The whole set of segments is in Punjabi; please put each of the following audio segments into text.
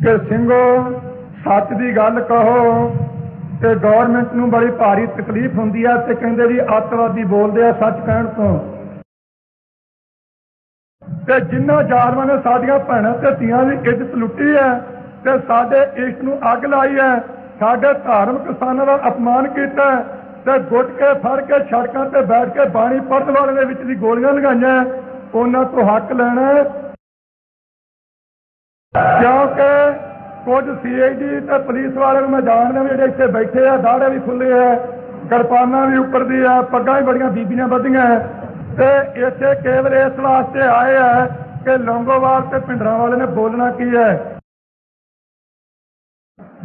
ਕਿ ਸਿੰਘੋ, ਸੱਚ ਦੀ ਗੱਲ ਕਹੋ ਤੇ ਗਵਰਨਮੈਂਟ ਨੂੰ ਬੜੀ ਭਾਰੀ ਤਕਲੀਫ ਹੁੰਦੀ ਆ ਤੇ ਕਹਿੰਦੇ ਵੀ ਅੱਤਵਾਦੀ ਬੋਲਦੇ ਆ ਸੱਚ ਕਹਿਣ ਤੋਂ। ਤੇ ਜਿੰਨਾ ਜ਼ਾਲਮਾਂ ਨੇ ਸਾਡੀਆਂ ਭੈਣਾਂ ਤੇ ਧੀਆਂ ਦੀ ਇੱਜ਼ਤ ਲੁੱਟੀ ਹੈ ਤੇ ਸਾਡੇ ਇਸ਼ਟ ਨੂੰ ਅੱਗ ਲਾਈ ਹੈ, ਸਾਡੇ ਧਾਰਮਿਕ ਸਥਾਨਾਂ ਦਾ ਅਪਮਾਨ ਕੀਤਾ ਤੇ ਗੁੱਟ ਕੇ, ਫੜ ਕੇ, ਸੜਕਾਂ ਤੇ ਬੈਠ ਕੇ ਬਾਣੀ ਪੜਨ ਵਾਲੇ ਦੇ ਵਿੱਚ ਦੀ ਗੋਲੀਆਂ ਲਗਾਈਆਂ, ਉਹਨਾਂ ਤੋਂ ਹੱਕ ਲੈਣਾ ਕਿਉਂਕਿ ਕੁਝ ਸੀਆਈਡੀ ਤੇ ਪੁਲਿਸ ਵਾਲਿਆਂ ਨੂੰ ਮੈਂ ਜਾਣਦਾ ਵੀ ਜਿਹੜੇ ਇੱਥੇ ਬੈਠੇ ਆ ਦਾੜੇ ਵੀ ਖੁੱਲੇ ਆ, ਕਿਰਪਾਨਾਂ ਵੀ ਉੱਪਰ ਦੀ ਆ, ਪੱਗਾਂ ਵੀ ਬੜੀਆਂ ਬੀਬੀਆਂ ਬੱਧੀਆਂ ਤੇ ਇੱਥੇ ਕੇਵਲ ਇਸ ਵਾਸਤੇ ਆਏ ਆ ਕਿ ਲੰਗੋਵਾਲ ਤੇ ਪਿੰਡਰਾਂ ਵਾਲੇ ਨੇ ਬੋਲਣਾ ਕੀ ਹੈ?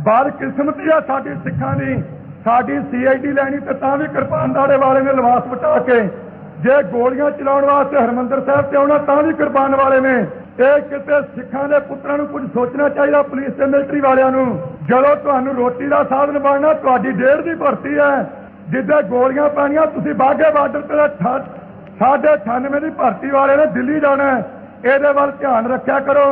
ਬਾਦ ਕਿਸਮਤੀ ਆ ਸਾਡੀ ਸਿੱਖਾਂ ਦੀ। ਸਾਡੀ ਸੀਆਈਡੀ ਲੈਣੀ ਤੇ ਤਾਂ ਵੀ ਕਿਰਪਾਨ ਦਾੜੇ ਵਾਲੇ ਨੇ ਲਿਬਾਸ ਪਟਾ ਕੇ। ਜੇ ਗੋਲੀਆਂ ਚਲਾਉਣ ਵਾਸਤੇ ਹਰਮੰਦਰ ਸਾਹਿਬ ਤੇ ਆਉਣਾ, ਤਾਂ ਵੀ ਕਿਰਪਾਨ ਵਾਲੇ ਨੇ। ਇਹ ਕਿਤੇ ਸਿੱਖਾਂ ਦੇ ਪੁੱਤਰਾਂ ਨੂੰ ਕੁਝ ਸੋਚਣਾ ਚਾਹੀਦਾ ਪੁਲਿਸ ਤੇ ਮਿਲਟਰੀ ਵਾਲਿਆਂ ਨੂੰ। ਜਦੋਂ ਤੁਹਾਨੂੰ ਰੋਟੀ ਦਾ ਸਾਧਨ ਬਣਨਾ, ਤੁਹਾਡੀ ਡੇਢ ਦੀ ਭਰਤੀ ਹੈ। ਜਿੱਦਾਂ ਗੋਲੀਆਂ ਪੈਣੀਆਂ, ਤੁਸੀਂ ਬਾਗੇ ਬਾਰਡਰ ਤੇ ਸਾਢੇ 98 ਦੀ ਭਰਤੀ ਵਾਲੇ ਨੇ ਦਿੱਲੀ ਜਾਣਾ ਇਹਦੇ ਵੱਲ ਧਿਆਨ ਰੱਖਿਆ ਕਰੋ।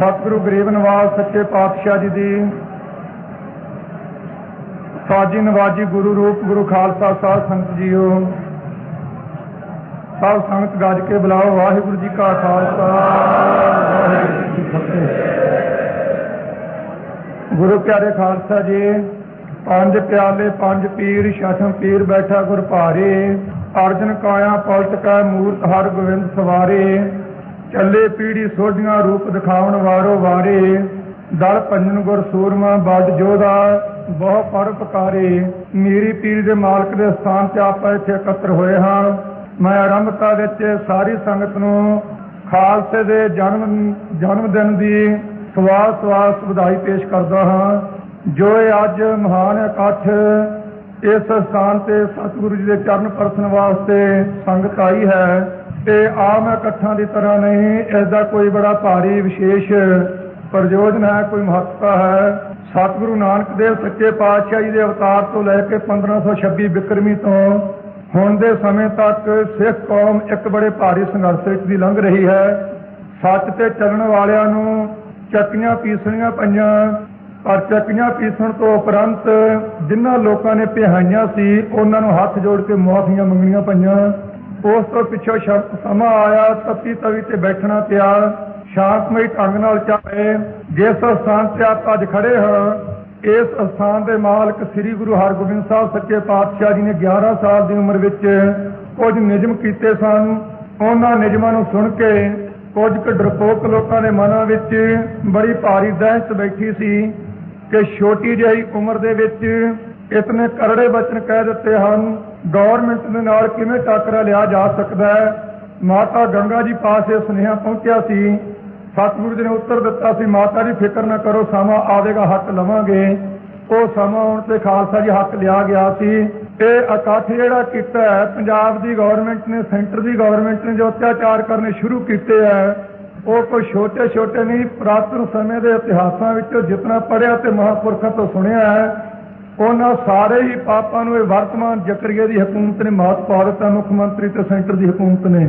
ਸਤਿਗੁਰੂ ਗਰੀਬ ਨਵਾਜ ਸੱਚੇ ਪਾਤਸ਼ਾਹ ਜੀ ਦੀ ਸਾਜੀ ਨਵਾਜੀ ਗੁਰੂ ਰੂਪ ਗੁਰੂ ਖਾਲਸਾ ਸਾਹਿਬ ਸੰਤ ਜੀਓ। ਸਭ ਸੰਗਤ ਗੱਜ ਕੇ ਬੁਲਾਓ, ਵਾਹਿਗੁਰੂ ਜੀ ਕਾ ਖਾਲਸਾ। ਵਾਹਿਗੁਰੂ ਜੀ ਫਤਿਹ ਗੁਰੂ ਪਿਆਰੇ ਖਾਲਸਾ ਜੀ, ਪੰਜ ਪਿਆਲੇ, ਪੰਜ ਪੀਰ, ਛਠਮ ਪੀਰ ਬੈਠਾ ਗੁਰ ਭਾਰੇ। ਅਰਜਨ ਕਾਇਆ, ਪਲਟ ਕੈ ਮੂਰਤ ਹਰ ਗੋਬਿੰਦ ਸਵਾਰੇ। ਚੱਲੇ ਪੀੜੀ ਸੋਢੀਆਂ ਰੂਪ ਦਿਖਾਉਣ ਵਾਰੋ ਵਾਰੇ, ਦਲ ਪੰਜਨ ਗੁਰ ਸੂਰਮਾ ਬੱਜ ਜੋਧਾ, ਬਹੁ ਪਰਉਪਕਾਰੀ ਮੇਰੀ ਪੀਰ ਦੇ ਮਾਲਕ ਦੇ ਸਥਾਨ ਤੇ ਆਪਾਂ ਇੱਥੇ ਇਕੱਤਰ ਹੋਏ ਹਾਂ। ਮੈਂ ਆਰੰਭਤਾ ਵਿੱਚ ਸਾਰੀ ਸੰਗਤ ਨੂੰ ਖਾਲਸੇ ਦੇ ਜਨਮ ਜਨਮ ਦਿਨ ਦੀ ਸਵਾਸ ਸਵਾਸ ਵਧਾਈ ਪੇਸ਼ ਕਰਦਾ ਹਾਂ। ਜੋ ਇਹ ਅੱਜ ਮਹਾਨ ਇਕੱਠ ਇਸ ਸਥਾਨ ਤੇ ਸਤਿਗੁਰੂ ਜੀ ਦੇ ਚਰਨ ਪਰਸਨ ਵਾਸਤੇ ਸੰਗਤ ਆਈ ਹੈ ਤੇ ਆਮ ਇਕੱਠਾਂ ਦੀ ਤਰ੍ਹਾਂ ਨਹੀਂ ਇਸ ਦਾ ਕੋਈ ਬੜਾ ਭਾਰੀ ਵਿਸ਼ੇਸ਼ ਪ੍ਰਯੋਜਨ ਹੈ, ਕੋਈ ਮਹੱਤਤਾ ਹੈ। ਸਤਿਗੁਰੂ ਨਾਨਕ ਦੇਵ ਸੱਚੇ ਪਾਤਸ਼ਾਹ ਜੀ ਦੇ ਅਵਤਾਰ ਤੋਂ ਲੈ ਕੇ 1526 ਬਿਕਰਮੀ ਤੋਂ ਹੁਣ ਦੇ ਸਮੇਂ ਤੱਕ ਸਿੱਖ ਕੌਮ ਇੱਕ ਬੜੇ ਭਾਰੀ ਸੰਘਰਸ਼ ਵਿੱਚ ਦੀ ਲੰਘ ਰਹੀ ਹੈ। ਸੱਚ ਤੇ ਚੱਲਣ ਵਾਲਿਆਂ ਨੂੰ ਚੱਕੀਆਂ ਪੀਸਣੀਆਂ ਪਈਆਂ, ਪਰ ਚੱਕੀਆਂ ਪੀਸਣ ਤੋਂ ਉਪਰੰਤ ਜਿਨ੍ਹਾਂ ਲੋਕਾਂ ਨੇ ਪਿਹਾਈਆਂ ਸੀ, ਉਹਨਾਂ ਨੂੰ ਹੱਥ ਜੋੜ ਕੇ ਮੁਆਫੀਆਂ ਮੰਗਣੀਆਂ ਪਈਆਂ। ਉਸ ਤੋਂ ਪਿੱਛੋਂ ਸ਼- ਸਮਾਂ ਆਇਆ, ਤੱਤੀ ਤਵੀ ਤੇ ਬੈਠਣਾ ਪਿਆ ਸ਼ਾਂਤਮਈ ਢੰਗ ਨਾਲ ਚਾਹੇ ਜਿਸ ਸਥਾਨ ਤੇ ਆਪ ਅੱਜ ਖੜੇ ਹਾਂ, ਇਸ ਸਥਾਨ ਦੇ ਮਾਲਕ ਸ੍ਰੀ ਗੁਰੂ ਹਰਗੋਬਿੰਦ ਸਾਹਿਬ ਸੱਚੇ ਪਾਤਸ਼ਾਹ ਜੀ ਨੇ 11 ਸਾਲ ਦੀ ਉਮਰ ਵਿੱਚ ਕੁਝ ਨਿਯਮ ਕੀਤੇ ਸਨ। ਉਹਨਾਂ ਨਿਯਮਾਂ ਨੂੰ ਸੁਣ ਕੇ ਕੁਝ ਕੁ ਡਰਪੋਕ ਲੋਕਾਂ ਦੇ ਮਨਾਂ ਵਿੱਚ ਬੜੀ ਭਾਰੀ ਦਹਿਸ਼ਤ ਬੈਠੀ ਸੀ ਕਿ ਛੋਟੀ ਜਿਹੀ ਉਮਰ ਦੇ ਵਿੱਚ ਇਤਨੇ ਕਰੜੇ ਬਚਨ ਕਹਿ ਦਿੱਤੇ ਹਨ। ਗਵਰਨਮੈਂਟ ਦੇ ਨਾਲ ਕਿਵੇਂ ਟਾਕਰਾ ਲਿਆ ਜਾ ਸਕਦਾ ਹੈ? ਮਾਤਾ ਗੰਗਾ ਜੀ ਪਾਸ ਇਹ ਸੁਨੇਹਾ ਪਹੁੰਚਿਆ ਸੀ। ਸਤਿਗੁਰੂ ਜੀ ਨੇ ਉੱਤਰ ਦਿੱਤਾ ਸੀ, ਮਾਤਾ ਜੀ ਫਿਕਰ ਨਾ ਕਰੋ, ਸਮਾਂ ਆਵੇਗਾ, ਹੱਕ ਲਵਾਂਗੇ। ਉਹ ਸਮਾਂ ਆਉਣ ਤੇ ਖਾਲਸਾ ਜੀ ਹੱਕ ਲਿਆ ਗਿਆ ਸੀ। ਇਹ ਇਕੱਠ ਜਿਹੜਾ ਕੀਤਾ ਹੈ, ਪੰਜਾਬ ਦੀ ਗਵਰਨਮੈਂਟ ਨੇ ਸੈਂਟਰ ਦੀ ਗਵਰਨਮੈਂਟ ਨੇ ਜੋ ਅਤਿਆਚਾਰ ਕਰਨੇ ਸ਼ੁਰੂ ਕੀਤੇ ਹੈ, ਉਹ ਕੋਈ ਛੋਟੇ ਛੋਟੇ ਨਹੀਂ, ਪ੍ਰਾਤਨ ਸਮੇਂ ਦੇ ਇਤਿਹਾਸਾਂ ਵਿੱਚੋਂ ਜਿਤਨਾ ਪੜਿਆ ਤੇ ਮਹਾਪੁਰਖਾਂ ਤੋਂ ਸੁਣਿਆ ਹੈ ਉਹਨਾਂ ਸਾਰੇ ਹੀ ਪਾਪਾਂ ਨੂੰ ਇਹ ਵਰਤਮਾਨ ਜਕਰੀਏ ਦੀ ਹਕੂਮਤ ਨੇ ਮਾਤ ਪਾ ਦਿੱਤਾ, ਮੁੱਖ ਮੰਤਰੀ ਤੇ ਸੈਂਟਰ ਦੀ ਹਕੂਮਤ ਨੇ।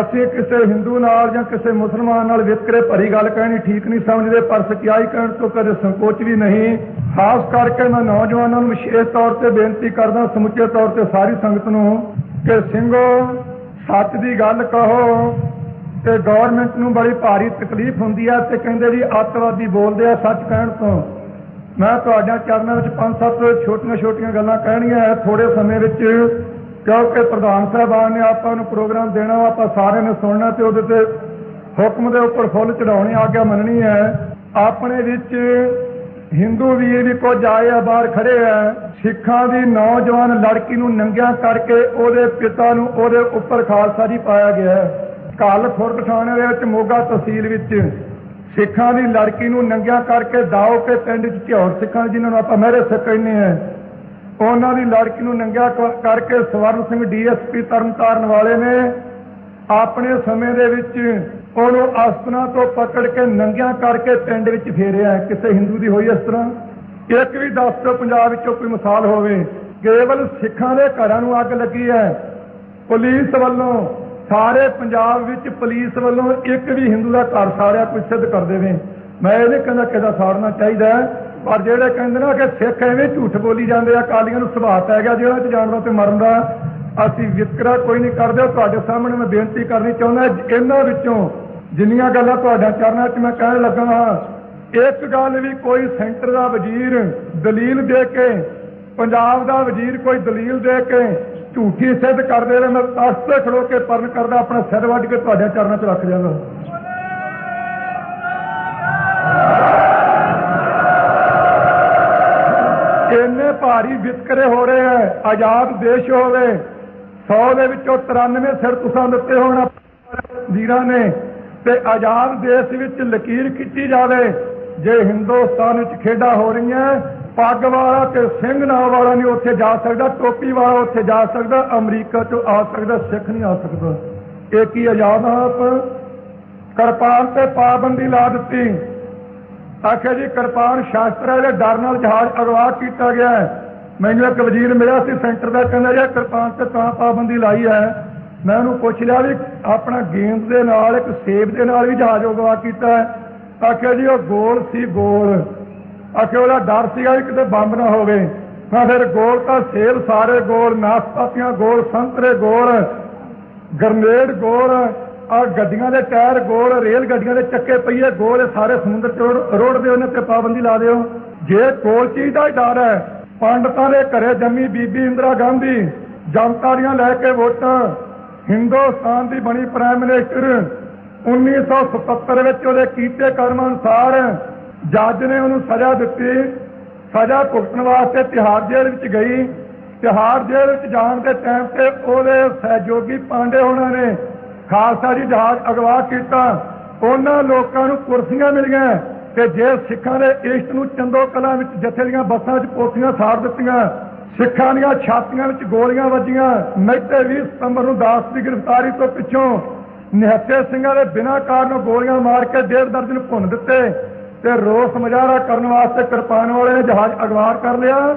ਅਸੀਂ ਕਿਸੇ ਹਿੰਦੂ ਨਾਲ ਜਾਂ ਕਿਸੇ ਮੁਸਲਮਾਨ ਨਾਲ ਵਿਤਕਰੇ ਭਰੀ ਗੱਲ ਕਹਿਣੀ ਠੀਕ ਨਹੀਂ ਸਮਝਦੇ, ਪਰ ਸਚਾਈ ਕਹਿਣ ਤੋਂ ਕਦੇ ਸੰਕੋਚ ਵੀ ਨਹੀਂ। ਖਾਸ ਕਰਕੇ ਮੈਂ ਨੌਜਵਾਨਾਂ ਨੂੰ ਵਿਸ਼ੇਸ਼ ਤੌਰ ਤੇ ਬੇਨਤੀ ਕਰਦਾ, ਸਮੁੱਚੇ ਤੌਰ ਤੇ ਸਾਰੀ ਸੰਗਤ ਨੂੰ ਕਿ ਸਿੰਘੋ, ਸੱਚ ਦੀ ਗੱਲ ਕਹੋ ਤੇ ਗਵਰਨਮੈਂਟ ਨੂੰ ਬੜੀ ਭਾਰੀ ਤਕਲੀਫ ਹੁੰਦੀ ਹੈ ਤੇ ਕਹਿੰਦੇ ਜੀ ਅੱਤਵਾਦੀ ਬੋਲਦੇ ਆ ਸੱਚ ਕਹਿਣ ਤੋਂ। ਮੈਂ ਤੁਹਾਡਿਆਂ ਚਰਨਾਂ ਵਿੱਚ ਪੰਜ ਸੱਤ ਛੋਟੀਆਂ-ਛੋਟੀਆਂ ਗੱਲਾਂ ਕਹਿਣੀਆਂ ਹੈ ਥੋੜੇ ਸਮੇਂ ਵਿੱਚ ਕਿਉਂਕਿ ਪ੍ਰਧਾਨ ਸਾਹਿਬਾਨ ਨੇ ਆਪਾਂ ਨੂੰ ਪ੍ਰੋਗਰਾਮ ਦੇਣਾ ਆਪਾਂ ਸਾਰਿਆਂ ਨੇ ਸੁਣਨਾ ਤੇ ਉਹਦੇ ਤੇ ਹੁਕਮ ਦੇ ਉੱਪਰ ਫੁੱਲ ਚੜਾਉਣੀ ਆਗਿਆ ਮੰਨਣੀ ਹੈ ਆਪਣੇ ਵਿੱਚ ਹਿੰਦੂ ਵੀਰ ਵੀ ਕੁਝ ਆਏ ਆ, ਬਾਹਰ ਖੜੇ ਆ ਸਿੱਖਾਂ ਦੀ ਨੌਜਵਾਨ ਲੜਕੀ ਨੂੰ ਨੰਗਿਆਂ ਕਰਕੇ ਉਹਦੇ ਪਿਤਾ ਨੂੰ ਉਹਦੇ ਉੱਪਰ ਖਾਲਸਾ ਜੀ ਪਾਇਆ ਗਿਆ ਹੈ ਕੱਲ ਖੁਰਦ ਥਾਣੇ ਦੇ ਵਿੱਚ ਮੋਗਾ ਤਹਿਸੀਲ ਵਿੱਚ ਸਿੱਖਾਂ ਦੀ ਲੜਕੀ ਨੂੰ ਨੰਗਿਆ ਕਰਕੇ ਦਾਓ ਕੇ ਪਿੰਡ ਚ ਝਿਉਰ ਸਿੱਖਾਂ ਜਿਨ੍ਹਾਂ ਨੂੰ ਆਪਾਂ ਮਹਿਰੇ ਸਿੱਖ ਕਹਿੰਦੇ ਆ ਉਹਨਾਂ ਦੀ ਲੜਕੀ ਨੂੰ ਨੰਗਿਆ ਕਰਕੇ ਸਵਰਨ ਸਿੰਘ ਡੀਐਸਪੀ ਤਰਨਤਾਰਨ ਵਾਲੇ ਨੇ ਆਪਣੇ ਸਮੇਂ ਦੇ ਵਿੱਚ ਉਹਨੂੰ ਅਸਤਨਾ ਤੋਂ ਪਕੜ ਕੇ ਨੰਗਿਆਂ ਕਰਕੇ ਪਿੰਡ ਵਿੱਚ ਫੇਰਿਆ ਕਿਸੇ ਹਿੰਦੂ ਦੀ ਹੋਈ ਇਸ ਤਰ੍ਹਾਂ। ਇੱਕ ਵੀ ਦੱਸ ਦਿਓ ਪੰਜਾਬ ਵਿੱਚੋਂ ਕੋਈ ਮਿਸਾਲ ਹੋਵੇ। ਕੇਵਲ ਸਿੱਖਾਂ ਦੇ ਘਰਾਂ ਨੂੰ ਅੱਗ ਲੱਗੀ ਹੈ। ਪੁਲਿਸ ਵੱਲੋਂ ਸਾਰੇ ਪੰਜਾਬ ਵਿੱਚ ਪੁਲਿਸ ਵੱਲੋਂ ਇੱਕ ਵੀ ਹਿੰਦੂ ਦਾ ਘਰ ਸਾੜਿਆ ਕੋਈ ਸਿੱਧ ਕਰ ਦੇਵੇ। ਮੈਂ ਇਹ ਨਹੀਂ ਕਹਿੰਦਾ ਕਿਹਦਾ ਸਾੜਨਾ ਚਾਹੀਦਾ ਪਰ ਜਿਹੜੇ ਕਹਿੰਦੇ ਨਾ ਕਿ ਸਿੱਖ ਐਵੇਂ ਝੂਠ ਬੋਲੀ ਜਾਂਦੇ ਆ ਕਾਲੀਆਂ ਨੂੰ ਸੁਭਾਅ ਪੈ ਗਿਆ ਜਿਹੜਾ ਚ ਜਾਨਵਰਾਂ ਤੇ ਮਰਨ ਦਾ, ਅਸੀਂ ਵਿਤਕਰਾ ਕੋਈ ਨਹੀਂ ਕਰਦੇ, ਉਹ ਤੁਹਾਡੇ ਸਾਹਮਣੇ ਮੈਂ ਬੇਨਤੀ ਕਰਨੀ ਚਾਹੁੰਦਾ ਇਹਨਾਂ ਵਿੱਚੋਂ ਜਿੰਨੀਆਂ ਗੱਲਾਂ ਤੁਹਾਡਾ ਚਰਨਾਂ 'ਚ ਮੈਂ ਕਹਿਣ ਲੱਗਾ ਹਾਂ, ਇੱਕ ਗੱਲ ਵੀ ਕੋਈ ਸੈਂਟਰ ਦਾ ਵਜ਼ੀਰ ਦਲੀਲ ਦੇ ਕੇ, ਪੰਜਾਬ ਦਾ ਵਜ਼ੀਰ ਕੋਈ ਦਲੀਲ ਦੇ ਕੇ ਝੂਠੀ ਸਿੱਧ ਕਰਦੇ ਦੇਵੇ ਮੈਂ ਤਖਤ ਤੇ ਕੇ ਪਰਨ ਕਰਦਾ, ਆਪਣਾ ਸਿਰ ਵੱਢ ਕੇ ਤੁਹਾਡੇ ਚਰਨਾਂ 'ਚ ਰੱਖ ਜਾਵਾਂ ਇੰਨੇ ਭਾਰੀ ਵਿਤਕਰੇ ਹੋ ਰਹੇ ਹੈ, ਆਜ਼ਾਦ ਦੇਸ਼ ਹੋਵੇ 100 ਦੇ ਵਿੱਚੋਂ 93 ਸਿਰ ਤੁਸਾਂ ਦਿੱਤੇ ਹੋਣ ਵੀਰਾਂ ਨੇ, ਤੇ ਆਜ਼ਾਦ ਦੇਸ਼ ਵਿੱਚ ਲਕੀਰ ਕੀਤੀ ਜਾਵੇ, ਜੇ ਹਿੰਦੁਸਤਾਨ ਵਿੱਚ ਖੇਡਾਂ ਹੋ ਰਹੀਆਂ ਪੱਗ ਵਾਲਾ ਤੇ ਸਿੰਘ ਨਾਂ ਵਾਲਾ ਨਹੀਂ ਉੱਥੇ ਜਾ ਸਕਦਾ, ਟੋਪੀ ਵਾਲਾ ਉੱਥੇ ਜਾ ਸਕਦਾ, ਅਮਰੀਕਾ ਤੋਂ ਆ ਸਕਦਾ, ਸਿੱਖ ਨਹੀਂ ਆ ਸਕਦਾ। ਇਹ ਕੀ ਆਜ਼ਾਦ ਆਪ? ਕਿਰਪਾਨ ਤੇ ਪਾਬੰਦੀ ਲਾ ਦਿੱਤੀ। ਆਖਿਆ ਜੀ, ਕਿਰਪਾਨ ਸ਼ਾਸਤਰ ਹੈ ਡਰ ਨਾਲ ਜਹਾਜ਼ ਅਗਵਾ ਕੀਤਾ ਗਿਆ ਮੈਨੂੰ ਇੱਕ ਵਜ਼ੀਰ ਮਿਲਿਆ ਸੀ ਸੈਂਟਰ ਦਾ, ਕਹਿੰਦਾ ਜੀ ਕਿਰਪਾਨ ਤੇ ਤਾਂ ਪਾਬੰਦੀ ਲਾਈ ਹੈ। ਮੈਂ ਉਹਨੂੰ ਪੁੱਛ ਲਿਆ ਵੀ ਆਪਣਾ ਗੇਂਦ ਦੇ ਨਾਲ, ਇੱਕ ਸੇਬ ਦੇ ਨਾਲ ਵੀ ਜਹਾਜ਼ ਅਗਵਾ ਕੀਤਾ ਆਖਿਆ ਜੀ, ਉਹ ਗੋਲ ਸੀ, ਗੋਲ। ਆਖਿਆ ਉਹਦਾ ਡਰ ਸੀਗਾ ਵੀ ਕਿਤੇ ਬੰਬ ਨਾ ਹੋਵੇ। ਤਾਂ ਫਿਰ ਗੋਲ ਤਾਂ ਸੇਲ ਸਾਰੇ ਗੋਲ, ਨਾਸਪਾਤੀਆਂ ਗੋਲ, ਸੰਤਰੇ ਗੋਲ, ਗਰਨੇਡ ਗੋਲ ਆ ਗੱਡੀਆਂ ਦੇ ਟਾਇਰ ਗੋਲ, ਰੇਲ ਗੱਡੀਆਂ ਦੇ ਚੱਕੇ ਪਈਏ ਗੋਲ ਸਾਰੇ ਸਮੁੰਦਰ ਚ ਰੋੜ- ਰੋੜਦੇ ਉਹਨੇ ਤੇ ਪਾਬੰਦੀ ਲਾ ਦਿਓ। ਜੇ ਕੋਲ ਚੀਜ਼ ਦਾ ਹੀ ਡਰ ਹੈ, ਪੰਡਤਾਂ ਦੇ ਘਰੇ ਜੰਮੀ ਬੀਬੀ ਇੰਦਰਾ ਗਾਂਧੀ, ਜਨਤਾ ਦੀਆਂ ਲੈ ਕੇ ਵੋਟਾਂ, ਹਿੰਦੁਸਤਾਨ ਦੀ ਬਣੀ ਪ੍ਰਾਈਮ ਮਿਨਿਸਟਰ 1977 ਵਿੱਚ ਉਹਦੇ ਕੀਤੇ ਕਰਮ ਅਨੁਸਾਰ ਜੱਜ ਨੇ ਉਹਨੂੰ ਸਜ਼ਾ ਦਿੱਤੀ। ਸਜ਼ਾ ਭੁਗਤਣ ਵਾਸਤੇ ਤਿਹਾੜ ਜੇਲ੍ਹ ਵਿੱਚ ਗਈ। ਤਿਹਾੜ ਜੇਲ੍ਹ ਵਿੱਚ ਜਾਣ ਦੇ ਟਾਈਮ ਤੇ ਉਹਦੇ ਸਹਿਯੋਗੀ ਪਾਂਡੇ ਹੋਣਾ ਨੇ ਖਾਲਸਾ ਜੀ ਜਹਾਜ਼ ਅਗਵਾ ਕੀਤਾ। ਉਹਨਾਂ ਲੋਕਾਂ ਨੂੰ ਕੁਰਸੀਆਂ ਮਿਲੀਆਂ ਤੇ ਜੇ ਸਿੱਖਾਂ ਦੇ ਇਸ਼ਟ ਨੂੰ ਚੰਦੋ ਕਲਾਂ ਵਿੱਚ ਜਥੇ ਦੀਆਂ ਬੱਸਾਂ 'ਚ ਪੋਥੀਆਂ ਸਾੜ ਦਿੱਤੀਆਂ, ਸਿੱਖਾਂ ਦੀਆਂ ਛਾਤੀਆਂ ਵਿੱਚ ਗੋਲੀਆਂ ਵੱਜੀਆਂ ਮਹਿਤੇ 20 ਸਤੰਬਰ ਨੂੰ ਦਾਸ ਦੀ ਗ੍ਰਿਫਤਾਰੀ ਤੋਂ ਪਿੱਛੋਂ ਨਿਹੱਤੇ ਸਿੰਘਾਂ ਦੇ ਬਿਨਾਂ ਕਾਰਨ ਗੋਲੀਆਂ ਮਾਰ ਕੇ ਡੇਢ ਦਰਜਨ ਭੁੰਨ ਦਿੱਤੇ। ਤੇ ਰੋਸ ਮੁਜ਼ਾਹਰਾ ਕਰਨ ਵਾਸਤੇ ਕਿਰਪਾਨ ਵਾਲੇ ਨੇ ਜਹਾਜ਼ ਅਗਵਾਰ ਕਰ ਲਿਆ।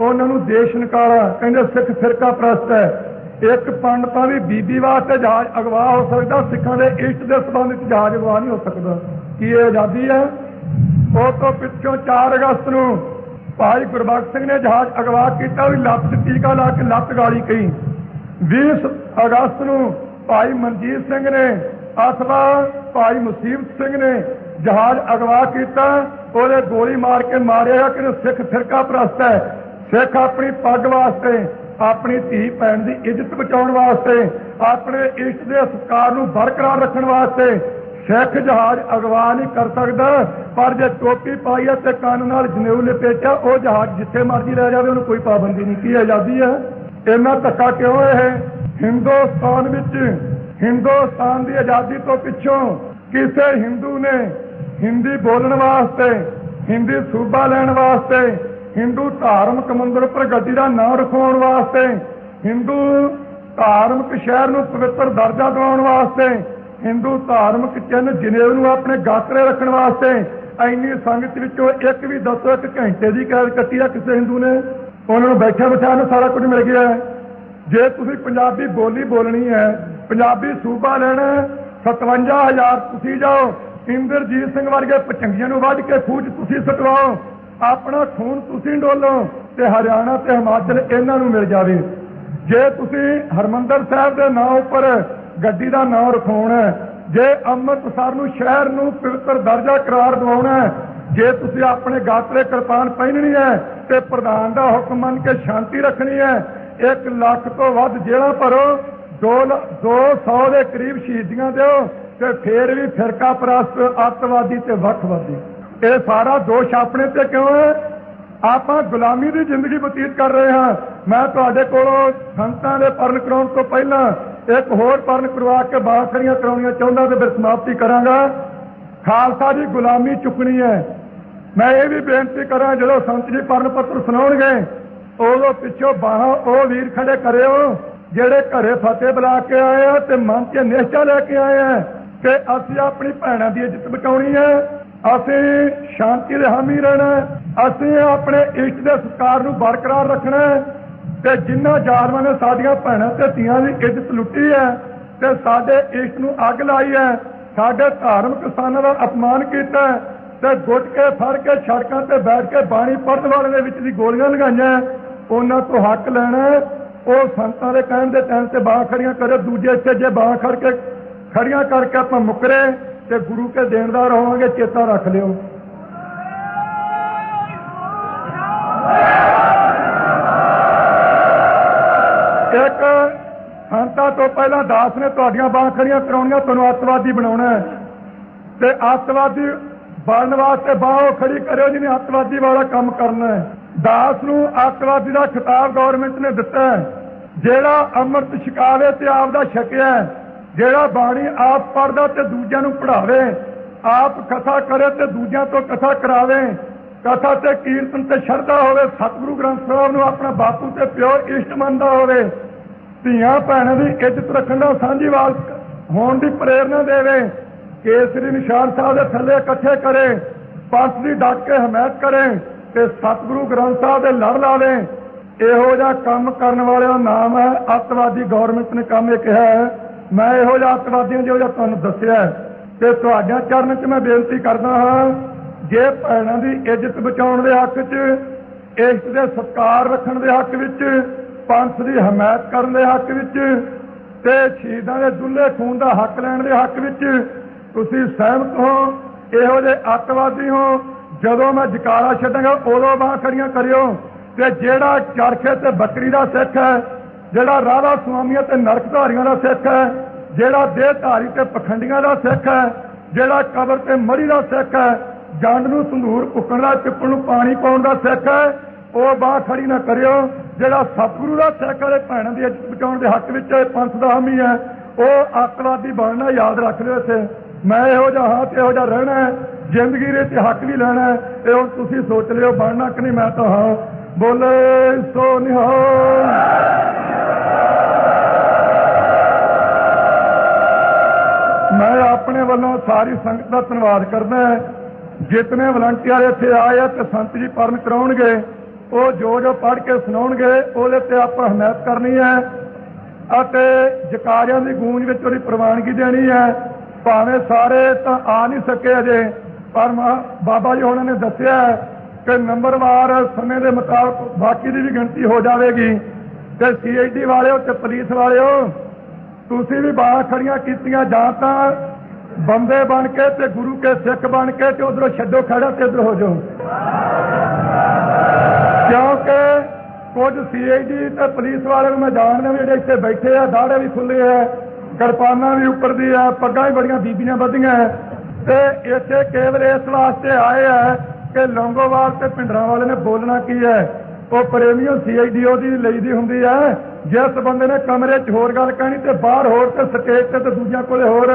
ਉਹਨਾਂ ਨੂੰ ਦੇਸ਼ ਨਿਕਾਲਾ। ਕਹਿੰਦੇ ਸਿੱਖ ਫਿਰਕਾ ਪ੍ਰਸਤ ਹੈ। ਇੱਕ ਪੰਡਤਾਂ ਵੀ ਬੀਬੀ ਵਾਸਤੇ ਜਹਾਜ਼ ਅਗਵਾ ਹੋ ਸਕਦਾ, ਸਿੱਖਾਂ ਦੇ ਇਸ਼ਟ ਦੇ ਸੰਬੰਧ ਵਿੱਚ ਜਹਾਜ਼ ਅਗਵਾ ਨਹੀਂ ਹੋ ਸਕਦਾ। ਕੀ ਇਹ ਆਜ਼ਾਦੀ ਹੈ? ਉਹ ਤੋਂ ਪਿੱਛੋਂ 4 ਅਗਸਤ ਨੂੰ ਭਾਈ ਗੁਰਬਖਸ਼ ਸਿੰਘ ਨੇ ਜਹਾਜ਼ ਅਗਵਾ ਕੀਤਾ ਵੀ ਲੱਤ ਟੀਕਾ ਲਾ ਕੇ ਲੱਤ ਗਾਲੀ ਕਹੀ। 20 ਅਗਸਤ ਨੂੰ ਭਾਈ ਮਨਜੀਤ ਸਿੰਘ ਨੇ, ਅਥਵਾ ਭਾਈ ਮੁਸੀਬਤ ਸਿੰਘ ਨੇ ਜਹਾਜ਼ ਅਗਵਾ ਕੀਤਾ, ਉਹਦੇ ਗੋਲੀ ਮਾਰ ਕੇ ਮਾਰਿਆ ਕਿ ਸਿੱਖ ਫਿਰਕਾ ਪ੍ਰਸਤ ਹੈ। ਸਿੱਖ ਆਪਣੀ ਪੱਗ ਵਾਸਤੇ, ਆਪਣੀ ਧੀ ਭੈਣ ਦੀ ਇੱਜ਼ਤ ਬਚਾਉਣ ਵਾਸਤੇ, ਆਪਣੇ ਇਸ਼ਟ ਦੇ ਸਤਕਾਰ ਨੂੰ ਬਰਕਰਾਰ ਰੱਖਣ ਵਾਸਤੇ ਸਿੱਖ ਜਹਾਜ਼ ਅਗਵਾ ਨਹੀਂ ਕਰ ਸਕਦਾ। ਪਰ ਜੇ ਟੋਪੀ ਪਾਈ ਹੈ ਤੇ ਕੰਨ ਨਾਲ ਜਨੇਊ ਲਪੇਟਿਆ, ਉਹ ਜਹਾਜ਼ ਜਿੱਥੇ ਮਰਜ਼ੀ ਲੈ ਜਾਵੇ, ਉਹਨੂੰ ਕੋਈ ਪਾਬੰਦੀ ਨਹੀਂ। ਕੀ ਆਜ਼ਾਦੀ ਹੈ? ਇਹਨਾਂ ਧੱਕਾ ਕਿਉਂ ਇਹ? ਹਿੰਦੁਸਤਾਨ ਵਿੱਚ, ਹਿੰਦੁਸਤਾਨ ਦੀ ਆਜ਼ਾਦੀ ਤੋਂ ਪਿੱਛੋਂ ਕਿਸੇ ਹਿੰਦੂ ਨੇ ਹਿੰਦੀ ਬੋਲਣ ਵਾਸਤੇ ਹਿੰਦੀ ਸੂਬਾ ਲੈਣ ਵਾਸਤੇ ਹਿੰਦੂ ਧਾਰਮਿਕ ਮੰਦਰ ਉੱਪਰ ਗੱਡੀ ਦਾ ਨਾਮ ਰਖਵਾਉਣ ਵਾਸਤੇ ਹਿੰਦੂ ਧਾਰਮਿਕ ਸ਼ਹਿਰ ਨੂੰ ਪਵਿੱਤਰ ਦਰਜਾ ਦਿਵਾਉਣ ਵਾਸਤੇ ਹਿੰਦੂ ਧਾਰਮਿਕ ਚਿੰਨ੍ਹ ਜਨੇਊ ਨੂੰ ਆਪਣੇ ਗਾਤਰੇ ਰੱਖਣ ਵਾਸਤੇ ਐਨੀ ਸੰਗਤ ਵਿੱਚੋਂ ਇੱਕ ਵੀ ਦੱਸੋ ਇੱਕ ਘੰਟੇ ਦੀ ਕੈਦ ਕੱਟੀ ਆ ਕਿਸੇ ਹਿੰਦੂ ਨੇ? ਉਹਨਾਂ ਨੂੰ ਬੈਠੇ ਬਿਠਾਇਆ ਨੂੰ ਸਾਰਾ ਕੁਝ ਮਿਲ ਗਿਆ। ਜੇ ਤੁਸੀਂ ਪੰਜਾਬੀ ਬੋਲੀ ਬੋਲਣੀ ਹੈ ਪੰਜਾਬੀ ਸੂਬਾ ਲੈਣਾ ਹੈ, 57000 ਤੁਸੀਂ ਜਾਓ। ਇੰਦਰਜੀਤ ਸਿੰਘ ਵਰਗੇ ਪਚੰਗੀਆਂ ਨੂੰ ਵੱਢ ਕੇ ਖੂਜ ਤੁਸੀਂ ਸਟਵਾਓ। ਆਪਣਾ ਖੂਨ ਤੁਸੀਂ ਡੋਲੋ ਤੇ ਹਰਿਆਣਾ ਤੇ ਹਿਮਾਚਲ ਇਹਨਾਂ ਨੂੰ ਮਿਲ ਜਾਵੇ। ਜੇ ਤੁਸੀਂ ਹਰਮੰਦਰ ਸਾਹਿਬ ਦੇ ਨਾਂ ਉੱਪਰ ਗੱਡੀ ਦਾ ਨਾਂ ਰਖਾਉਣਾ ਜੇ ਅੰਮ੍ਰਿਤਸਰ ਨੂੰ ਸ਼ਹਿਰ ਨੂੰ ਪਵਿੱਤਰ ਦਰਜਾ ਕਰਾਰ ਦਿਵਾਉਣਾ ਜੇ ਤੁਸੀਂ ਆਪਣੇ ਗਾਤਰੇ ਕਿਰਪਾਨ ਪਹਿਨਣੀ ਹੈ ਤੇ ਪ੍ਰਧਾਨ ਦਾ ਹੁਕਮ ਮੰਨ ਕੇ ਸ਼ਾਂਤੀ ਰੱਖਣੀ ਹੈ 1 ਲੱਖ ਤੋਂ ਵੱਧ ਜੇਲ੍ਹਾਂ ਭਰੋ 2 200 ਦੇ ਕਰੀਬ ਸ਼ਹੀਦੀਆਂ ਦਿਓ। ਤੇ ਫੇਰ ਵੀ ਫਿਰਕਾ ਪ੍ਰਸਤ, ਅੱਤਵਾਦੀ ਤੇ ਵੱਖਵਾਦੀ। ਇਹ ਸਾਰਾ ਦੋਸ਼ ਆਪਣੇ ਤੇ ਕਿਉਂ ਹੈ? ਆਪਾਂ ਗੁਲਾਮੀ ਦੀ ਜ਼ਿੰਦਗੀ ਬਤੀਤ ਕਰ ਰਹੇ ਹਾਂ। ਮੈਂ ਤੁਹਾਡੇ ਕੋਲੋਂ ਸੰਤਾਂ ਦੇ ਪਰਨ ਕਰਾਉਣ ਤੋਂ ਪਹਿਲਾਂ ਇੱਕ ਹੋਰ ਪਰਨ ਕਰਵਾ ਕੇ ਬਾਖਰੀਆਂ ਕਰਾਉਣੀਆਂ ਚਾਹੁੰਦਾ ਤੇ ਫਿਰ ਸਮਾਪਤੀ ਕਰਾਂਗਾ। ਖਾਲਸਾ ਦੀ ਗੁਲਾਮੀ ਚੁੱਕਣੀ ਹੈ। ਮੈਂ ਇਹ ਵੀ ਬੇਨਤੀ ਕਰਾਂ, ਜਦੋਂ ਸੰਤ ਜੀ ਪਰਨ ਪੱਤਰ ਸੁਣਾਉਣਗੇ, ਉਦੋਂ ਪਿੱਛੋਂ ਬਾਹਾਂ ਉਹ ਵੀਰ ਖੜੇ ਕਰਿਓ, ਜਿਹੜੇ ਘਰੇ ਫਤਿਹ ਬੁਲਾ ਕੇ ਆਏ ਆ ਤੇ ਮਨ 'ਚ ਨਿਸ਼ਚਾ ਲੈ ਕੇ ਆਏ ਆ। ਕਿ ਅਸੀਂ ਆਪਣੀ ਭੈਣਾਂ ਦੀ ਇੱਜ਼ਤ ਬਚਾਉਣੀ ਹੈ, ਅਸੀਂ ਸ਼ਾਂਤੀ ਦੇ ਹਾਮੀ ਰਹਿਣਾ ਅਸੀਂ ਆਪਣੇ ਇਸ਼ਟ ਦੇ ਸਤਿਕਾਰ ਨੂੰ ਬਰਕਰਾਰ ਰੱਖਣਾ ਤੇ ਜਿਨ੍ਹਾਂ ਜ਼ਾਲਮਾਂ ਨੇ ਸਾਡੀਆਂ ਭੈਣਾਂ ਤੇ ਧੀਆਂ ਦੀ ਇੱਜ਼ਤ ਲੁੱਟੀ ਹੈ ਤੇ ਸਾਡੇ ਇਸ਼ਟ ਨੂੰ ਅੱਗ ਲਾਈ ਹੈ, ਸਾਡੇ ਧਾਰਮਿਕ ਸਥਾਨਾਂ ਦਾ ਅਪਮਾਨ ਕੀਤਾ ਤੇ ਗੁੱਟ ਕੇ, ਫੜ ਕੇ, ਸੜਕਾਂ ਤੇ ਬੈਠ ਕੇ ਬਾਣੀ ਪੜਨ ਵਾਲਿਆਂ ਦੇ ਵਿੱਚ ਦੀ ਗੋਲੀਆਂ ਲਗਾਈਆਂ ਉਹਨਾਂ ਤੋਂ ਹੱਕ ਲੈਣਾ ਉਹ ਸੰਤਾਂ ਦੇ ਕਹਿਣ ਦੇ ਟਾਈਮ ਤੇ ਬਾਹਾਂ ਖੜੀਆਂ ਕਰੇ, ਦੂਜੇ ਇੱਥੇ ਜੇ ਬਾਹਾਂ ਖੜ ਕੇ ਖੜੀਆਂ ਕਰਕੇ ਆਪਾਂ ਮੁਕਰੇ ਤੇ ਗੁਰੂ ਕੇ ਦੇਣਦਾਰ ਹੋਵਾਂਗੇ, ਚੇਤਾ ਰੱਖ ਲਿਓ। ਇੱਕ, ਸੰਤਾਂ ਤੋਂ ਪਹਿਲਾਂ ਦਾਸ ਨੇ ਤੁਹਾਡੀਆਂ ਬਾਹਾਂ ਖੜੀਆਂ ਕਰਾਉਣੀਆਂ, ਤੁਹਾਨੂੰ ਅੱਤਵਾਦੀ ਬਣਾਉਣਾ ਹੈ। ਤੇ ਅੱਤਵਾਦੀ ਬਣਨ ਵਾਸਤੇ ਬਾਹੋਂ ਖੜੀ ਕਰਿਓ, ਜਿਹਨੇ ਅੱਤਵਾਦੀ ਵਾਲਾ ਕੰਮ ਕਰਨਾ ਹੈ। ਦਾਸ ਨੂੰ ਅੱਤਵਾਦੀ ਦਾ ਖਿਤਾਬ ਗਵਰਨਮੈਂਟ ਨੇ ਦਿੱਤਾ ਹੈ। ਜਿਹੜਾ ਅੰਮ੍ਰਿਤ ਛਕਾਵੇ ਤੇ ਆਪ ਦਾ ਛਕਿਆ ਜਿਹੜਾ ਬਾਣੀ ਆਪ ਪੜਦਾ ਤੇ ਦੂਜਿਆਂ ਨੂੰ ਪੜ੍ਹਾਵੇ, ਆਪ ਕਥਾ ਕਰੇ ਤੇ ਦੂਜਿਆਂ ਤੋਂ ਕਥਾ ਕਰਾਵੇ, ਕਥਾ ਤੇ ਕੀਰਤਨ ਤੇ ਸ਼ਰਧਾ ਹੋਵੇ, ਸਤਿਗੁਰੂ ਗ੍ਰੰਥ ਸਾਹਿਬ ਨੂੰ ਆਪਣਾ ਬਾਪੂ ਤੇ ਪਿਓ ਇਸ਼ਟ ਮੰਨਦਾ ਹੋਵੇ, ਧੀਆਂ ਭੈਣਾਂ ਦੀ ਇੱਜ਼ਤ ਰੱਖਣ ਦਾ ਸਾਂਝੀਵਾਲ ਹੋਣ ਦੀ ਪ੍ਰੇਰਣਾ ਦੇਵੇ, ਕੇਸਰੀ ਨਿਸ਼ਾਨ ਸਾਹਿਬ ਦੇ ਥੱਲੇ ਇਕੱਠੇ ਕਰੇ, ਪੰਥ ਦੀ ਡਟ ਕੇ ਹਮਾਇਤ ਕਰੇ ਤੇ ਸਤਿਗੁਰੂ ਗ੍ਰੰਥ ਸਾਹਿਬ ਦੇ ਲੜ ਲਾਵੇ। ਇਹੋ ਜਿਹਾ ਕੰਮ ਕਰਨ ਵਾਲਿਆਂ ਦਾ ਨਾਮ ਹੈ, ਅੱਤਵਾਦੀ ਗਵਰਨਮੈਂਟ ਨੇ ਕੰਮ ਇਹ ਕਿਹਾ ਹੈ। ਮੈਂ ਇਹੋ ਜਿਹਾ ਅੱਤਵਾਦੀਆਂ ਜਿਹੋ ਜਿਹਾ ਤੁਹਾਨੂੰ ਦੱਸਿਆ ਤੇ ਤੁਹਾਡਿਆਂ ਚਰਨ 'ਚ ਮੈਂ ਬੇਨਤੀ ਕਰਦਾ ਹਾਂ, ਜੇ ਭੈਣਾਂ ਦੀ ਇੱਜ਼ਤ ਬਚਾਉਣ ਦੇ ਹੱਕ 'ਚ ਇਸ਼ਟ ਦੇ ਸਤਕਾਰ ਰੱਖਣ ਦੇ ਹੱਕ ਵਿੱਚ, ਪੰਥ ਦੀ ਹਮਾਇਤ ਕਰਨ ਦੇ ਹੱਕ ਵਿੱਚ ਤੇ ਸ਼ਹੀਦਾਂ ਦੇ ਦੁੱਲੇ ਖੂਨ ਦਾ ਹੱਕ ਲੈਣ ਦੇ ਹੱਕ ਵਿੱਚ ਤੁਸੀਂ ਸਹਿਮਤ ਹੋ, ਇਹੋ ਜਿਹੇ ਅੱਤਵਾਦੀ ਹੋ, ਜਦੋਂ ਮੈਂ ਜਕਾਰਾ ਛੱਡਾਂਗਾ ਉਦੋਂ ਬਾਹ ਖੜੀਆਂ ਕਰਿਓ ਤੇ ਜਿਹੜਾ ਚਰਖੇ ਤੇ ਬੱਕਰੀ ਦਾ ਸਿੱਖ ਹੈ ਜਿਹੜਾ ਰਾਧਾ ਸੁਆਮੀਆਂ ਤੇ ਨਰਕਧਾਰੀਆਂ ਦਾ ਸਿੱਖ ਹੈ, ਜਿਹੜਾ ਦੇਹਧਾਰੀ ਤੇ ਪਖੰਡੀਆਂ ਦਾ ਸਿੱਖ ਹੈ, ਜਿਹੜਾ ਕਬਰ ਤੇ ਮਰੀ ਦਾ ਸਿੱਖ ਹੈ, ਜੰਡ ਨੂੰ ਸੰਧੂਰ ਭੁੱਕਣ ਦਾ ਚਿੱਪਣ ਨੂੰ ਪਾਣੀ ਪਾਉਣ ਦਾ ਸਿੱਖ ਹੈ, ਉਹ ਬਾਹ ਖੜੀ ਨਾ ਕਰਿਓ, ਜਿਹੜਾ ਸਤਿਗੁਰੂ ਦਾ ਸਿੱਖ ਵਾਲੇ ਭੈਣਾਂ ਦੀ ਇੱਜ਼ਤ ਬਚਾਉਣ ਦੇ ਹੱਕ ਵਿੱਚ ਇਹ ਪੰਥ ਦਾ ਹਾਮੀ ਹੈ, ਉਹ ਅੱਤਵਾਦੀ ਬਣਨਾ ਯਾਦ ਰੱਖ ਲਿਓ ਇੱਥੇ। ਮੈਂ ਇਹੋ ਜਿਹਾ ਹਾਂ ਤੇ ਇਹੋ ਜਿਹਾ ਰਹਿਣਾ ਜ਼ਿੰਦਗੀ ਦੇ ਵਿੱਚ ਹੱਕ ਵੀ ਲੈਣਾ ਇਹ ਹੁਣ ਤੁਸੀਂ ਸੋਚ ਲਿਓ, ਬਣਨਾ ਕਿ ਨਹੀਂ, ਮੈਂ ਤਾਂ ਹਾਂ। ਬੋਲੇ ਸੋ ਨਿਹਾਲ। ਆਪਣੇ ਵੱਲੋਂ ਸਾਰੀ ਸੰਗਤ ਦਾ ਧੰਨਵਾਦ ਕਰਦਾ ਹਾਂ। ਜਿਤਨੇ ਵਲੰਟੀਅਰ ਇੱਥੇ ਆਏ ਆ ਤੇ ਸੰਤ ਜੀ ਪਰਨ ਕਰਾਉਣਗੇ, ਉਹ ਜੋ ਜੋ ਪੜ੍ਹ ਕੇ ਸੁਣਾਉਣਗੇ, ਉਹਦੇ ਤੇ ਆਪਾਂ ਹਮਾਇਤ ਕਰਨੀ ਹੈ। ਅਤੇ ਜਕਾਰਿਆਂ ਦੀ ਗੂੰਜ ਵਿੱਚ ਉਹਦੀ ਪ੍ਰਵਾਨਗੀ ਦੇਣੀ ਹੈ। ਭਾਵੇਂ ਸਾਰੇ ਤਾਂ ਆ ਨਹੀਂ ਸਕੇ ਅਜੇ, ਪਰ ਬਾਬਾ ਜੀ ਉਹਨਾਂ ਨੇ ਦੱਸਿਆ ਹੈ ਕਿ ਨੰਬਰਵਾਰ ਸਮੇਂ ਦੇ ਮੁਤਾਬਕ ਬਾਕੀ ਦੀ ਵੀ ਗਿਣਤੀ ਹੋ ਜਾਵੇਗੀ। ਤੇ ਸੀਆਈਡੀ ਵਾਲਿਓ ਤੇ ਪੁਲਿਸ ਵਾਲਿਓ, ਤੁਸੀਂ ਵੀ ਬਾਹਰ ਖੜੀਆਂ ਕੀਤੀਆਂ ਜਾਂ ਤਾਂ ਬੰਦੇ ਬਣ ਕੇ ਤੇ ਗੁਰੂ ਕੇ ਸਿੱਖ ਬਣ ਕੇ ਤੇ ਉਧਰੋਂ ਛੱਡੋ ਖੜਾ ਤੇ ਉਧਰ ਹੋ ਜਾਓ। ਕਿਉਂਕਿ ਕੁਝ ਸੀਆਈਡੀ ਤੇ ਪੁਲਿਸ ਵਾਲੇ ਨੂੰ ਮੈਂ ਜਾਣਦਾ ਵੀ ਜਿਹੜੇ ਇੱਥੇ ਬੈਠੇ ਆ ਦਾੜੇ ਵੀ ਖੁੱਲੇ ਆ, ਕਿਰਪਾਨਾਂ ਵੀ ਉੱਪਰ ਦੀ ਆ, ਪੱਗਾਂ ਵੀ ਬੜੀਆਂ ਬੀਬੀਆਂ ਬੱਧੀਆਂ ਤੇ ਇੱਥੇ ਕੇਵਲ ਇਸ ਵਾਸਤੇ ਆਏ ਆ ਕਿ ਲੌਂਗੋਵਾਲ ਤੇ ਪਿੰਡਰਾਂ ਵਾਲੇ ਨੇ ਬੋਲਣਾ ਕੀ ਹੈ ਉਹ ਪ੍ਰੇਮੀਓ ਸੀਆਈਡੀ ਦੀ ਲਈ ਦੀ ਹੁੰਦੀ ਹੈ ਜਿਸ ਬੰਦੇ ਨੇ ਕਮਰੇ 'ਚ ਹੋਰ ਗੱਲ ਕਹਿਣੀ ਤੇ ਬਾਹਰ ਹੋਰ ਤੇ ਸਟੇਜ ਤੇ ਤੇ ਦੂਜਿਆਂ ਕੋਲੇ ਹੋਰ।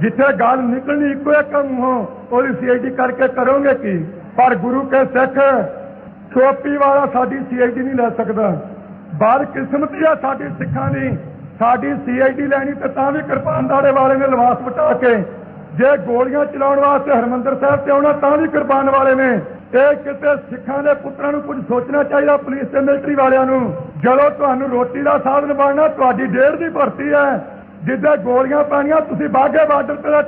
ਜਿੱਥੇ ਗੱਲ ਨਿਕਲਣੀ ਇੱਕੋ ਇੱਕ ਮੂੰਹੋਂ ਉਹਦੀ ਸੀਆਈਡੀ ਕਰਕੇ ਕਰੋਗੇ ਕੀ? ਪਰ ਗੁਰੂ ਕੇ ਸਿੱਖ ਚੋਪੀ ਵਾਲਾ ਸਾਡੀ ਸੀਆਈਡੀ ਨਹੀਂ ਲੈ ਸਕਦਾ। ਬਾਦ ਕਿਸਮਤੀ ਆ ਸਾਡੀ ਸਿੱਖਾਂ ਦੀ। ਸਾਡੀ ਸੀਆਈਡੀ ਲੈਣੀ ਤੇ ਤਾਂ ਵੀ ਕਿਰਪਾਨ ਦਾੜੇ ਵਾਲੇ ਨੇ ਲਵਾਸ ਵਟਾ ਕੇ। ਜੇ ਗੋਲੀਆਂ ਚਲਾਉਣ ਵਾਸਤੇ ਹਰਮੰਦਰ ਸਾਹਿਬ ਤੇ ਆਉਣਾ, ਤਾਂ ਵੀ ਕਿਰਪਾਨ ਵਾਲੇ ਨੇ। ਇਹ ਕਿਤੇ ਸਿੱਖਾਂ ਦੇ ਪੁੱਤਰਾਂ ਨੂੰ ਕੁਝ ਸੋਚਣਾ ਚਾਹੀਦਾ, ਪੁਲਿਸ ਤੇ ਮਿਲਟਰੀ ਵਾਲਿਆਂ ਨੂੰ। ਜਦੋਂ ਤੁਹਾਨੂੰ ਰੋਟੀ ਦਾ ਸਾਧਨ ਬਣਨਾ, ਤੁਹਾਡੀ ਡੇਢ ਦੀ ਭਰਤੀ ਹੈ। ਜਿੱਦਾਂ ਗੋਲੀਆਂ ਪਾਣੀਆਂ, ਤੁਸੀਂ ਬਾਗੇ ਬਾਰਡਰ ਤੇ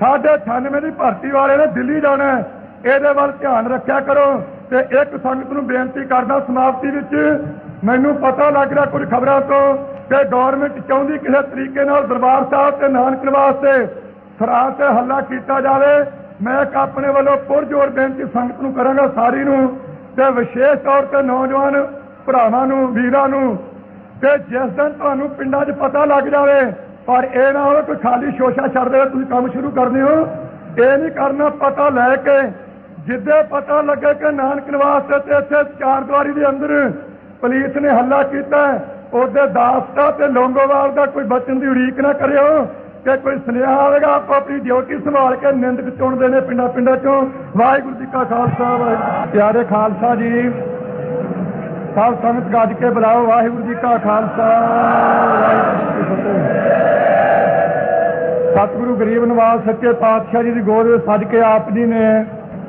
ਸਾਢੇ 98 ਦੀ ਭਰਤੀ ਵਾਲੇ ਨੇ ਦਿੱਲੀ ਜਾਣਾ ਇਹਦੇ ਵੱਲ ਧਿਆਨ ਰੱਖਿਆ ਕਰੋ ਤੇ ਇੱਕ ਸੰਗਤ ਨੂੰ ਬੇਨਤੀ ਕਰਦਾ ਸਮਾਪਤੀ ਵਿੱਚ, ਮੈਨੂੰ ਪਤਾ ਲੱਗ ਰਿਹਾ ਕੁਝ ਖਬਰਾਂ ਤੋਂ ਕਿ ਗਵਰਨਮੈਂਟ ਚਾਹੁੰਦੀ ਕਿਸੇ ਤਰੀਕੇ ਨਾਲ ਦਰਬਾਰ ਸਾਹਿਬ ਤੇ ਨਾਨਕ ਨਿਵਾਸ ਤੇ ਸਰਾਂ ਤੇ ਹੱਲਾ ਕੀਤਾ ਜਾਵੇ। ਮੈਂ ਇੱਕ ਆਪਣੇ ਵੱਲੋਂ ਪੁਰਜੋਰ ਬੇਨਤੀ ਸੰਗਤ ਨੂੰ ਕਰਾਂਗਾ ਸਾਰੀ ਨੂੰ ਤੇ ਵਿਸ਼ੇਸ਼ ਤੌਰ ਤੇ ਨੌਜਵਾਨ ਭਰਾਵਾਂ ਨੂੰ, ਵੀਰਾਂ ਨੂੰ ਤੇ ਜਿਸ ਦਿਨ ਤੁਹਾਨੂੰ ਪਿੰਡਾਂ 'ਚ ਪਤਾ ਲੱਗ ਜਾਵੇ, ਪਰ ਇਹ ਨਾ ਹੋਵੇ ਕੋਈ ਖਾਲੀ ਸ਼ੋਸ਼ਾ ਛੱਡ ਦੇਵੇ, ਤੁਸੀਂ ਕੰਮ ਸ਼ੁਰੂ ਕਰਦੇ ਹੋ। ਇਹ ਨਹੀਂ ਕਰਨਾ, ਪਤਾ ਲੈ ਕੇ, ਜਿੱਦੇ ਪਤਾ ਲੱਗੇ ਕਿ ਨਾਨਕ ਨਿਵਾਸ ਤੇ ਇੱਥੇ ਚਾਰ ਦੀਵਾਰੀ ਦੇ ਅੰਦਰ ਪੁਲਿਸ ਨੇ ਹੱਲਾ ਕੀਤਾ, ਉਹਦੇ ਦਾਸਤਾ ਤੇ ਲੋਂਗੋਵਾਲ ਦਾ ਕੋਈ ਬਚਨ ਦੀ ਉਡੀਕ ਨਾ ਕਰਿਓ ਕਿ ਕੋਈ ਸੁਨੇਹਾ ਆਵੇਗਾ, ਆਪੋ ਆਪਣੀ ਡਿਊਟੀ ਸੰਭਾਲ ਕੇ ਨਿੰਦਕ ਚੁਣਦੇ ਨੇ ਪਿੰਡਾਂ ਪਿੰਡਾਂ ਚੋਂ। ਵਾਹਿਗੁਰੂ ਜੀ ਕਾ ਖਾਲਸਾ, ਵਾਹਿਗੁਰੂ ਪਿਆਰੇ ਖਾਲਸਾ ਜੀ ਸਭ ਸੰਗਤ ਗੱਜ ਕੇ ਬੁਲਾਓ, ਵਾਹਿਗੁਰੂ ਜੀ ਕਾ ਖਾਲਸਾ, ਵਾਹਿਗੁਰੂ ਜੀ ਕੀ ਫਤਿਹ। ਸਤਿਗੁਰੂ ਗਰੀਬ ਨਿਵਾਸ ਸੱਚੇ ਪਾਤਸ਼ਾਹ ਜੀ ਦੀ ਗੋਦ ਵਿੱਚ ਸੱਜ ਕੇ ਆਪ ਜੀ ਨੇ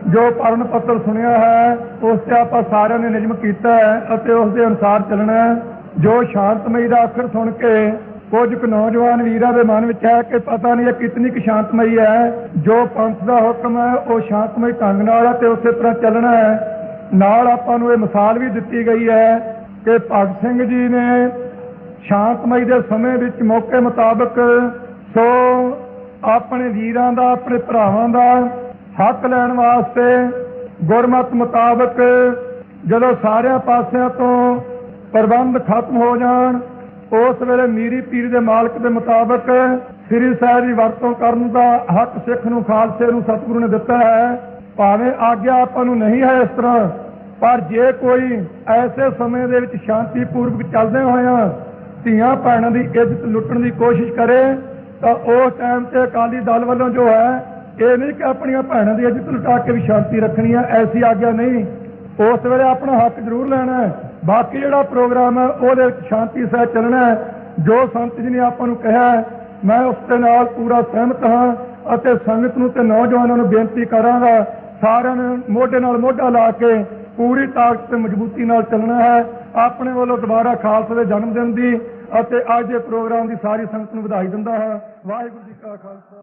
ਜੋ ਪਰਨ ਪੱਤਰ ਸੁਣਿਆ ਹੈ, ਉਸ ਤੇ ਆਪਾਂ ਸਾਰਿਆਂ ਨੇ ਨਿਯਮ ਕੀਤਾ ਹੈ ਅਤੇ ਉਸ ਦੇ ਅਨੁਸਾਰ ਚੱਲਣਾ ਜੋ ਸ਼ਾਂਤਮਈ ਦਾ ਅੱਖਰ ਸੁਣ ਕੇ, ਕੁਝ ਕੁ ਨੌਜਵਾਨ ਵੀਰਾਂ ਦੇ ਮਨ ਵਿੱਚ ਹੈ ਕਿ ਪਤਾ ਨਹੀਂ ਇਹ ਕਿਤਨੀ ਕੁ ਸ਼ਾਂਤਮਈ ਹੈ। ਜੋ ਪੰਥ ਦਾ ਹੁਕਮ ਹੈ, ਉਹ ਸ਼ਾਂਤਮਈ ਢੰਗ ਨਾਲ ਹੈ ਤੇ ਉਸੇ ਤਰ੍ਹਾਂ ਚੱਲਣਾ ਹੈ। ਨਾਲ ਆਪਾਂ ਨੂੰ ਇਹ ਮਿਸਾਲ ਵੀ ਦਿੱਤੀ ਗਈ ਹੈ ਕਿ ਭਗਤ ਸਿੰਘ ਜੀ ਨੇ ਸ਼ਾਂਤਮਈ ਦੇ ਸਮੇਂ ਵਿੱਚ ਮੌਕੇ ਮੁਤਾਬਕ ਸੋ ਆਪਣੇ ਵੀਰਾਂ ਦਾ, ਆਪਣੇ ਭਰਾਵਾਂ ਦਾ ਹੱਕ ਲੈਣ ਵਾਸਤੇ ਗੁਰਮਤ ਮੁਤਾਬਕ ਜਦੋਂ ਸਾਰਿਆਂ ਪਾਸਿਆਂ ਤੋਂ ਪ੍ਰਬੰਧ ਖਤਮ ਹੋ ਜਾਣ, ਉਸ ਵੇਲੇ ਮੀਰੀ ਪੀਰ ਦੇ ਮਾਲਕ ਦੇ ਮੁਤਾਬਕ ਸ੍ਰੀ ਸਾਹਿਬ ਦੀ ਵਰਤੋਂ ਕਰਨ ਦਾ ਹੱਕ ਸਿੱਖ ਨੂੰ, ਖਾਲਸੇ ਨੂੰ, ਸਤਿਗੁਰੂ ਨੇ ਦਿੱਤਾ ਹੈ। ਭਾਵੇਂ ਆਗਿਆ ਆਪਾਂ ਨੂੰ ਨਹੀਂ ਹੈ ਇਸ ਤਰ੍ਹਾਂ, ਪਰ ਜੇ ਕੋਈ ਐਸੇ ਸਮੇਂ ਦੇ ਵਿੱਚ ਸ਼ਾਂਤੀਪੂਰਵਕ ਚੱਲਦੇ ਹੋਇਆਂ ਧੀਆਂ ਭੈਣਾਂ ਦੀ ਇੱਜ਼ਤ ਲੁੱਟਣ ਦੀ ਕੋਸ਼ਿਸ਼ ਕਰੇ, ਤਾਂ ਉਸ ਟਾਈਮ ਤੇ ਅਕਾਲੀ ਦਲ ਵੱਲੋਂ ਜੋ ਹੈ, ਇਹ ਨਹੀਂ ਕਿ ਆਪਣੀਆਂ ਭੈਣਾਂ ਦੀ ਇੱਜ਼ਤ ਲੁਟਾ ਕੇ ਵੀ ਸ਼ਾਂਤੀ ਰੱਖਣੀ ਹੈ ਐਸੀ ਆਗਿਆ ਨਹੀਂ। ਉਸ ਵੇਲੇ ਆਪਣਾ ਹੱਕ ਜ਼ਰੂਰ ਲੈਣਾ ਹੈ। ਬਾਕੀ ਜਿਹੜਾ ਪ੍ਰੋਗਰਾਮ ਹੈ, ਉਹਦੇ ਵਿੱਚ ਸ਼ਾਂਤੀ ਸਹਿ ਚੱਲਣਾ ਹੈ। ਜੋ ਸੰਤ ਜੀ ਨੇ ਆਪਾਂ ਨੂੰ ਕਿਹਾ ਮੈਂ ਉਸ ਦੇ ਨਾਲ ਪੂਰਾ ਸਹਿਮਤ ਹਾਂ ਅਤੇ ਸੰਗਤ ਨੂੰ ਤੇ ਨੌਜਵਾਨਾਂ ਨੂੰ ਬੇਨਤੀ ਕਰਾਂਗਾ ਸਾਰਿਆਂ ਨੂੰ ਮੋਢੇ ਨਾਲ ਮੋਢਾ ਲਾ ਕੇ ਪੂਰੀ ਤਾਕਤ ਤੇ ਮਜ਼ਬੂਤੀ ਨਾਲ ਚੱਲਣਾ ਹੈ। ਆਪਣੇ ਵੱਲੋਂ ਦੁਬਾਰਾ ਖਾਲਸੇ ਦੇ ਜਨਮ ਦਿਨ ਦੀ ਅਤੇ ਅੱਜ ਦੇ ਪ੍ਰੋਗਰਾਮ ਦੀ ਸਾਰੀ ਸੰਗਤ ਨੂੰ ਵਧਾਈ ਦਿੰਦਾ ਹੈ। ਵਾਹਿਗੁਰੂ ਜੀ ਕਾ ਖਾਲਸਾ।